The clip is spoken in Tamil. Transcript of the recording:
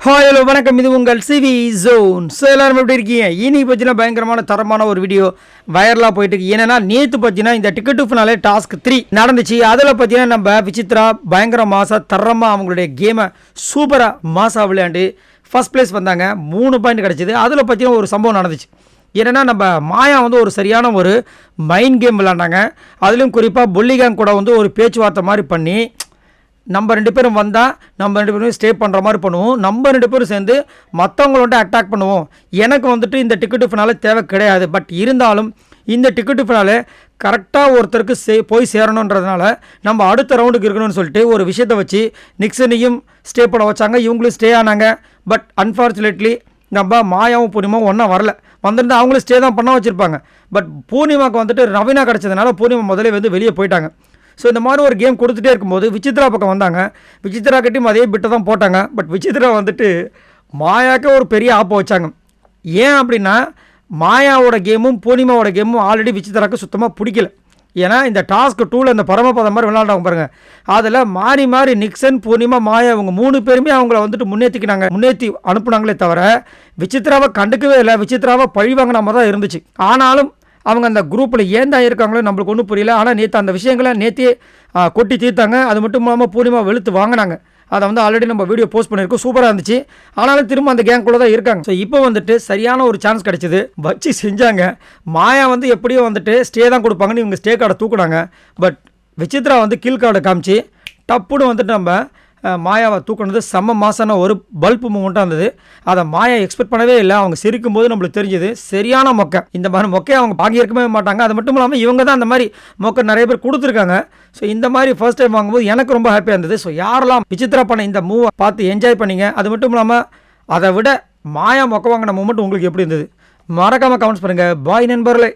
ஹாய் ஹலோ வணக்கம். இது உங்கள் சிவி ஜோன் ஸோ எல்லாரும் எப்படி இருக்கீங்க? இனி பார்த்தீங்கன்னா பயங்கரமான தரமான ஒரு வீடியோ வைரலாக போயிட்டு இருக்கு ஏன்னா நேற்று பார்த்தீங்கன்னா இந்த டிக்கெட் ஃபினாலே டாஸ்க் த்ரீ நடந்துச்சு. அதில் பார்த்தீங்கன்னா நம்ம விசித்ரா பயங்கர மாசா தரமாக அவங்களுடைய கேமை சூப்பராக மாசா விளையாண்டு ஃபர்ஸ்ட் பிளேஸ் வந்தாங்க. மூணு பாயிண்ட் கிடச்சிது. அதில் பார்த்தீங்கன்னா ஒரு சம்பவம் நடந்துச்சு. என்னென்னா நம்ம மாயா வந்து ஒரு சரியான ஒரு மைண்ட் கேம் விளாண்டாங்க அதுலேயும் குறிப்பாக பொல்லிகாங் கூட வந்து ஒரு பேச்சுவார்த்தை மாதிரி பண்ணி நம்ம ரெண்டு பேரும் வந்தால் நம்ம ரெண்டு பேரும் ஸ்டே பண்ணுற மாதிரி பண்ணுவோம். நம்ம ரெண்டு பேரும் சேர்ந்து மற்றவங்களோட அட்டாக் பண்ணுவோம். எனக்கு வந்துட்டு இந்த டிக்கெட்டு ஃபினாலே தேவை கிடையாது. பட் இருந்தாலும் இந்த டிக்கெட்டு ஃபினாலே கரெக்டாக ஒருத்தருக்கு சே போய் சேரணுன்றதுனால நம்ம அடுத்த ரவுண்டுக்கு இருக்கணும்னு சொல்லிட்டு ஒரு விஷயத்தை வச்சு நிக்சனையும் ஸ்டே பண்ண வச்சாங்க. இவங்களும் ஸ்டே ஆனாங்க. பட் அன்ஃபார்ச்சுனேட்லி நம்ம மாயாவும் பூர்ணிமாவும் ஒன்றா வரல. வந்திருந்தால் அவங்களும் ஸ்டே தான் பண்ண வச்சுருப்பாங்க. பட் பூர்ணிமாவுக்கு வந்துட்டு ரவீனா கிடச்சதுனால பூர்ணிமா முதலே வந்து வெளியே போயிட்டாங்க. ஸோ இந்த மாதிரி ஒரு கேம் கொடுத்துட்டே இருக்கும்போது விசித்ரா பக்கம் வந்தாங்க. விசித்ரா கிட்டையும் அதே பிட்டை தான் போட்டாங்க. பட் விசித்ரா வந்துட்டு மாயாக்கே ஒரு பெரிய ஆப்பை வச்சாங்க. ஏன் அப்படின்னா மாயாவோட கேமும் பூர்ணிமாவோட கேமும் ஆல்ரெடி விசித்ராக்கு சுத்தமாக பிடிக்கல. ஏன்னா இந்த டாஸ்க் டூவில் இந்த பரமபதம் மாதிரி விளாண்டவங்க பாருங்க. அதில் மாறி மாறி நிக்சன் பூர்ணிமா மாயா இவங்க மூணு பேருமே அவங்கள வந்துட்டு முன்னேற்றிக்கினாங்க முன்னேற்றி அனுப்புனாங்களே தவிர விசித்ராவை கண்டுக்கவே இல்லை. விசித்ராவை பழி வாங்கின மாதிரி தான் இருந்துச்சு. ஆனாலும் அவங்க அந்த குரூப்பில் ஏன் தான் இருக்காங்களோ நம்மளுக்கு ஒன்றும் புரியல. ஆனால் நேற்று அந்த விஷயங்களை நேற்றே கொட்டி தீர்த்தாங்க. அது மட்டும் இல்லாமல் பூர்ணிமா வெளுத்து வாங்கினாங்க. அதை வந்து ஆல்ரெடி நம்ம வீடியோ போஸ்ட் பண்ணியிருக்கோம். சூப்பராக இருந்துச்சு. ஆனாலும் திரும்ப அந்த கேங்குள்ளே தான் இருக்காங்க. ஸோ இப்போ வந்துட்டு சரியான ஒரு சான்ஸ் கிடைச்சிது. வச்சு செஞ்சாங்க. மாயா வந்து எப்படியோ வந்துட்டு ஸ்டே தான் கொடுப்பாங்கன்னு இவங்க ஸ்டே கார்டை தூக்குனாங்க. பட் விசித்ரா வந்து கீழ் கார்டை காமிச்சு டப்புன்னு வந்துட்டு நம்ம மாயாவை தூக்குனது செம்ம மாசான ஒரு பல்ப் மூமெண்ட்டாக இருந்தது. அதை மாயா எக்ஸ்பெக்ட் பண்ணவே இல்லை. அவங்க சிரிக்கும் போது நம்மளுக்கு தெரிஞ்சது சரியான மொக்கை. இந்த மாதிரி மொக்கையை அவங்க வாங்கியிருக்கவே மாட்டாங்க. அது மட்டும் இல்லாமல் இவங்க தான் அந்த மாதிரி மொக்கை நிறைய பேர் கொடுத்துருக்காங்க. ஸோ இந்த மாதிரி ஃபர்ஸ்ட் டைம் வாங்கும்போது எனக்கு ரொம்ப ஹாப்பியாக இருந்தது. ஸோ யாரெல்லாம் விசித்திரா பண்ண இந்த மூவை பார்த்து என்ஜாய் பண்ணிங்க? அது மட்டும் இல்லாமல் அதை விட மாயா மொக்க வாங்கின மூமெண்ட் உங்களுக்கு எப்படி இருந்தது? மறக்காமல் கமெண்ட்ஸ் பண்ணுங்கள் பாய் நண்பர்களே.